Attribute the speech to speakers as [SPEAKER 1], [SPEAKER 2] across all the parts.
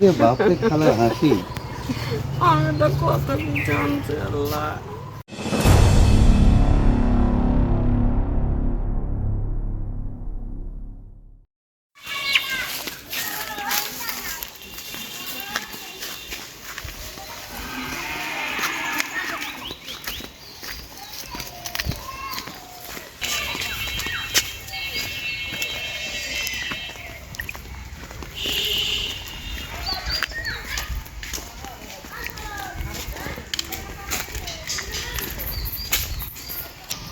[SPEAKER 1] বাপরে খালার হাসি।
[SPEAKER 2] আমি তো কত কি জানছি আল্লাহ।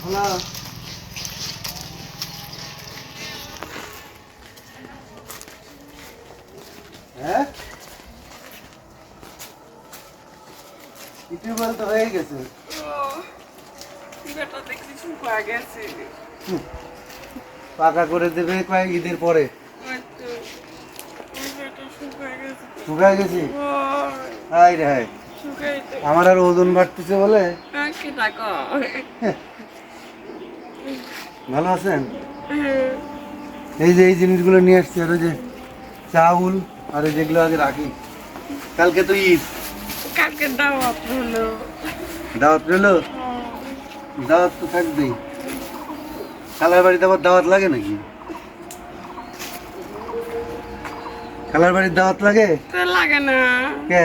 [SPEAKER 1] খালা হ্যাঁ? ইউটিউবার তো হয়ে গেছে। পাকা করে দেবে কয়েক ঈদের পরে। শুকায় গেছি হাই রে হাই আমার আর ওজন বাড়তেছে বলে?
[SPEAKER 2] টাকা
[SPEAKER 1] ভালো আছেন? এই যে এই জিনিসগুলো নিয়ে আসছি আর যে চাউল আর যেগুলো আগে রাখি। কালকে তো ঈদ।
[SPEAKER 2] কালকে দাওয়াত হলো।
[SPEAKER 1] দাওয়াত রইল? দাওয়াত তো থাকবেই। খালার বাড়িতে আবার দাওয়াত লাগে নাকি? খালার বাড়ির দাওয়াত লাগে?
[SPEAKER 2] লাগে না।
[SPEAKER 1] কে?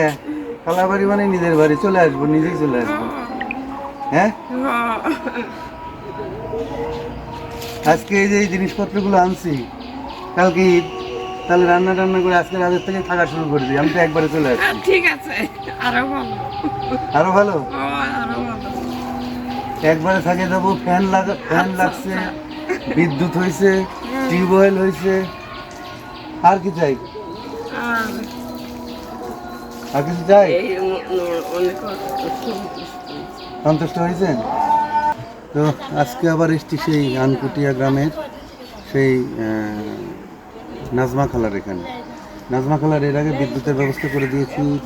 [SPEAKER 1] খালার বাড়ি মানে নিজের বাড়ি চলে আসব নিজেই চলে আসব। হ্যাঁ? আজকে এই যে এই জিনিসপত্রগুলো আনছি কালকে ঈদ তাহলে রান্না টান্না করে আজকে রাতের থেকে থাকা শুরু করে দিই আমি তো একবারে চলে আসছি।
[SPEAKER 2] ঠিক আছে আরও ভালো।
[SPEAKER 1] আরও ভালো? একবারে থাকে দেবো ফ্যান লাগা ফ্যান লাগছে বিদ্যুৎ হয়েছে টিউবওয়েল হয়েছে আর কি চাই?
[SPEAKER 2] আর
[SPEAKER 1] কিছু চাই? সন্তুষ্ট হয়েছেন? তো আজকে আবার এসছি সেই আনকুটিয়া গ্রামের সেই নাজমা খালার এখানে। নাজমা খালার এর আগে বিদ্যুতের ব্যবস্থা করে দিয়েছি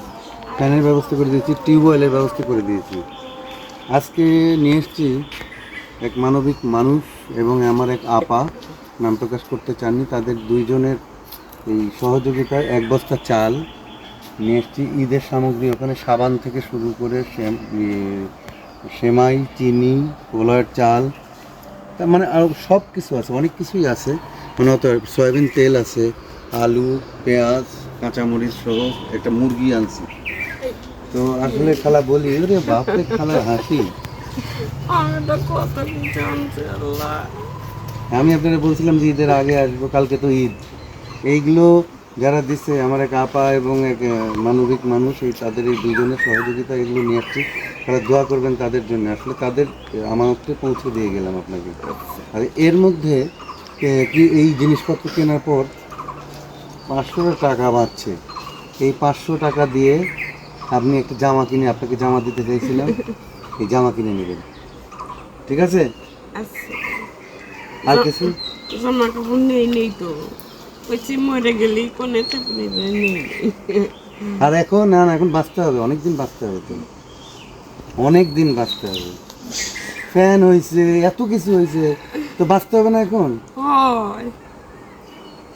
[SPEAKER 1] ফ্যানের ব্যবস্থা করে দিয়েছি টিউবওয়েলের ব্যবস্থা করে দিয়েছি। আজকে নিয়ে এসছি এক মানবিক মানুষ এবং আমার এক আপা নাম প্রকাশ করতে চাননি তাদের দুইজনের এই সহযোগিতায় এক বস্তা চাল নিয়ে এসছি। ঈদের সামগ্রী ওখানে সাবান থেকে শুরু করে শ্যাম- ইয়ে, সেমাই চিনি পোলার চাল তার মানে আরও সব কিছু আছে অনেক কিছুই আছে। মানে হয়তো সয়াবিন তেল আছে আলু পেঁয়াজ কাঁচামরিচ সহ একটা মুরগি আনছি। তো আসলে খালা বলি রে বাপরে খালার হাসি।
[SPEAKER 2] আমি
[SPEAKER 1] আপনারা বলছিলাম যে ঈদের আগে আসব কালকে তো ঈদ। এইগুলো যারা দিচ্ছে আমার এক আপা এবং এক মানবিক মানুষ এই তাদের এই দুজনের সহযোগিতা এগুলো নিয়ে আসছি। তারা দোয়া করবেন তাদের জন্য। আসলে তাদের আমানতকে পৌঁছে দিয়ে গেলাম আপনাকে। আর এর মধ্যে কি এই জিনিসপত্র কেনার পর পাঁচশো টাকা বাঁচছে এই পাঁচশো টাকা দিয়ে আপনি একটা জামা কিনে আপনাকে জামা দিতে চাইছিলাম এই জামা কিনে নেবেন। ঠিক আছে?
[SPEAKER 2] আচ্ছা।
[SPEAKER 1] আর কিছু?
[SPEAKER 2] জামা কাপড় নেই নেই তো। কইছি মরে গেলি কোনে থেকে
[SPEAKER 1] আর এখন না না এখন বাঁচতে হবে অনেক দিন বাঁচতে হবে তো। অনেক দিন বাঁচতে হবে। ফ্যান হয়েছে এত কিছু হয়েছে তো বাঁচতে হবে না এখন?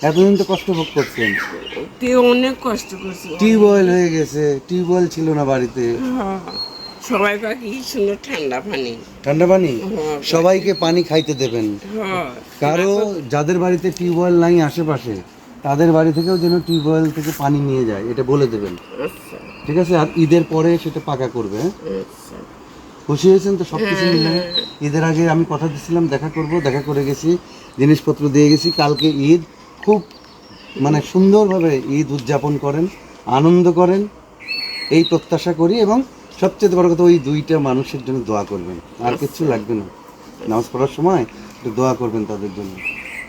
[SPEAKER 1] এতদিন তো কষ্ট ভোগ করছেন।
[SPEAKER 2] অনেক কষ্ট করছিস
[SPEAKER 1] টিউবওয়েল হয়ে গেছে টিউবওয়েল ছিল না বাড়িতে।
[SPEAKER 2] হ্যাঁ। সবাই কি সুন্দর ঠান্ডা পানি।
[SPEAKER 1] ঠান্ডা পানি?
[SPEAKER 2] হ্যাঁ।
[SPEAKER 1] সবাইকে পানি খাইতে দেবেন। কারও যাদের বাড়িতে টিউবওয়েল নাই আশেপাশে তাদের বাড়ি থেকেও যেন টিউবওয়েল থেকে পানি নিয়ে যায়, এটা বলে দেবেন। ঠিক আছে? আর ঈদের পরে সেটা পাকা করবে হ্যাঁ? খুশি হয়েছেন তো সব কিছু মিলে? ঈদের আগে আমি কথা দিছিলাম দেখা করব, দেখা করে গেছি, জিনিসপত্র দিয়ে গেছি। কালকে ঈদ, খুব মানে সুন্দরভাবে ঈদ উদযাপন করেন, আনন্দ করেন, এই প্রত্যাশা করি এবং সবচেয়ে বড় কথা, ওই দুইটা মানুষের জন্য দোয়া করবেন। আর কিছু লাগবে না। নামাজ পড়ার সময় একটু দোয়া করবেন তাদের জন্য।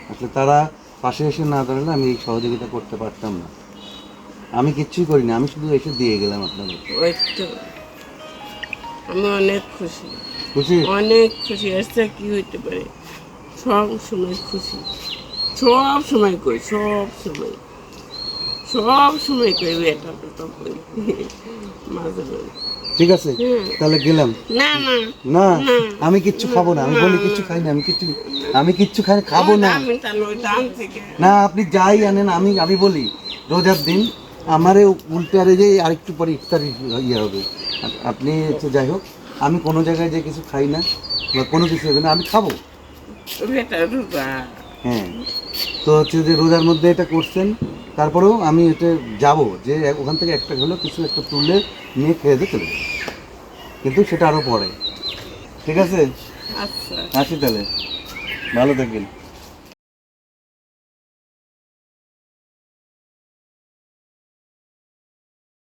[SPEAKER 1] আসলে তারা পাশে এসে না দাঁড়ালে আমি এই সহযোগিতা করতে পারতাম না। আমি কিচ্ছুই করিনি আমি শুধু এসে দিয়ে গেলাম আপনাকে
[SPEAKER 2] ওই তো। আমি অনেক খুশি।
[SPEAKER 1] খুশি?
[SPEAKER 2] অনেক খুশি আসছে কি হইতে পারে? সব সময় খুশি। সব সময় করি সব সময়। সব সময় কই এটা তো কই। মাঝে
[SPEAKER 1] ঠিক আছে তাহলে গেলাম।
[SPEAKER 2] না না।
[SPEAKER 1] না আমি কিচ্ছু খাব না। আমি বলি কিচ্ছু খাই না আমি কিচ্ছু আমি কিচ্ছু খাই খাব না? না। আপনি যাই আনেন আমি আমি বলি রোজার দিন আমারে উল্টে আরে যে আরেকটু পরে ইফতার ইয়ে হবে। আপনি হচ্ছে যাই হোক আমি কোনো জায়গায় যে কিছু খাই না বা কোনো কিছু হবে না আমি খাব। হ্যাঁ। তো হচ্ছে যে রোজার মধ্যে এটা করছেন তারপরেও আমি এটা যাব যে ওখান থেকে একটা হলো কিছু একটা তুলে নিয়ে খেয়ে দিয়ে চলে যাব। কিন্তু সেটা আরও পরে। ঠিক আছে?
[SPEAKER 2] আচ্ছা।
[SPEAKER 1] আসি তাহলে। ভালো থাকবেন।